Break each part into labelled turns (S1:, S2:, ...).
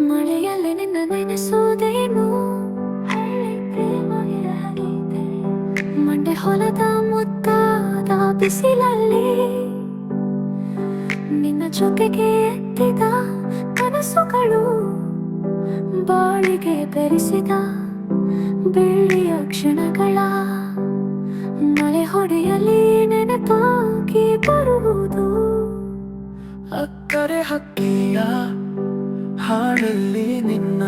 S1: ಮಳೆಯಲ್ಲಿ ನಿನ್ನ ನೆನೆಸುವುದೇನು? ಮಂಡೆ ಹೊಲದ ಮುತ್ತಾದ ಬಿಸಿಲಲ್ಲಿ ನಿನ್ನ ಜೊತೆಗೆ ಎತ್ತಿದ ಕನಸುಗಳು ಬಾಳಿಗೆ ಬೆರೆಸಿದ ಬೆಳ್ಳಿಯ ಕ್ಷಣಗಳ ಮಳೆ ಹೊಡೆಯಲ್ಲಿ ನೆನಪಾಗಿ ಬರುವುದು.
S2: ಅಕ್ಕರೆ ಹಕ್ಕಿಯ ಹಾಡಲ್ಲಿ ನಿನ್ನ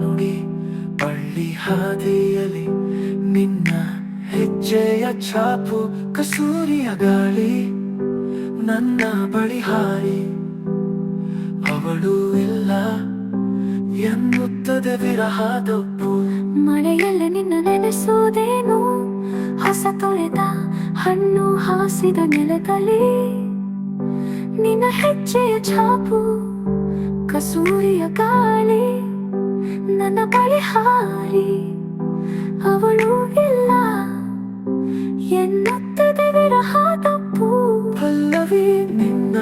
S2: ನುಡಿ ಬಳ್ಳಿ ಹಾದಿಯಲಿ ನಿನ್ನ ಹೆಜ್ಜೆಯ ಛಾಪು, ಕಸೂರಿಯ ಗಾಳಿ ನನ್ನ ಬಳಿ ಹಾರಿ. ಅವಳು ಇಲ್ಲ ಎನ್ನುತ್ತದೆ ವಿರಹದೊಪ್ಪು
S1: ಮಳೆಯಲ್ಲ ನಿನ್ನ ನೆನೆಸುವುದೇನು? ಹೊಸ ತೊಳೆದ ಹಣ್ಣು ಹಾಸಿದ ನೆಲದಲ್ಲಿ ನಿನ್ನ ಹೆಜ್ಜೆಯ ಛಾಪು ಕಸೂರಿಯ ಗಾಳಿ, ನನ್ನ ಬಳಿ ಹಾರಿ, ಅವಳು ಇಲ್ಲ. ಎನ್ನುತ್ತದೆ ವಿರಹ ತಪ್ಪು
S2: ಪಲ್ಲವಿ ನಿನ್ನ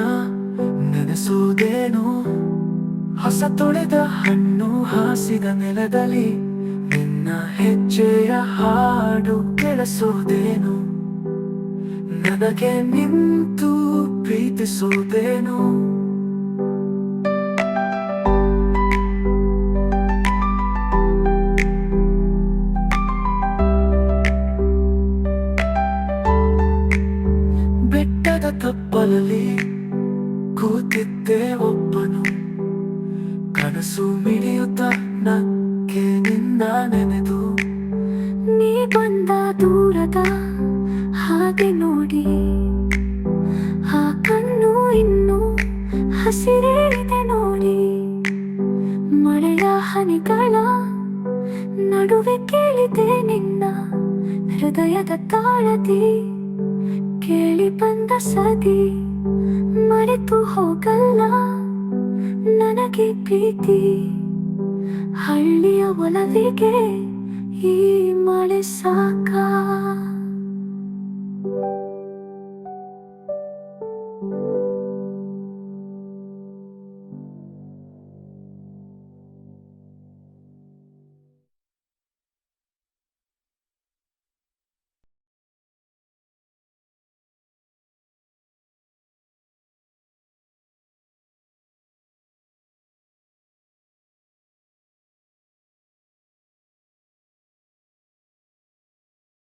S2: ನೆನೆಸುವುದೇನು? ಹೊಸ ತೊಳೆದ ಹಣ್ಣು ಹಾಸಿದ ನೆಲದಲ್ಲಿ ನಿನ್ನ ಹೆಜ್ಜೆಯ ಹಾಡು ಕೇಳಿಸುವುದೇನು? ನನಗೆ ನಿಂತು ಪ್ರೀತಿಸುವುದೇನು? ತಪ್ಪಲಲ್ಲಿ ಕೂತಿದ್ದೆ ಒಬ್ಬನು. ಕನಸು ಮಿಡಿಯುತ್ತ ನಕ್ಕೆ ನಿನ್ನ ನೆನೆದು.
S1: ನೀ ಬಂದ ದೂರದ ಹಾಗೆ ನೋಡಿ. ಆ ಕಣ್ಣು ಇನ್ನು ಹಸಿರೇಳಿದೆ ನೋಡಿ. ಮಳೆಯ ಹನಿಗಳ ನಡುವೆ ಕೇಳಿದೆ ನಿನ್ನ ಹೃದಯದ ತಾಳದಿ. ಕೇಳಿ ಬಂದ ಸದಿ ಮರೆತು ಹೋಗಲ್ಲ ನನಗೆ ಪ್ರೀತಿ. ಹಳ್ಳಿಯ ಒಲವಿಗೆ ಈ ಮಳೆ ಸಾಕ?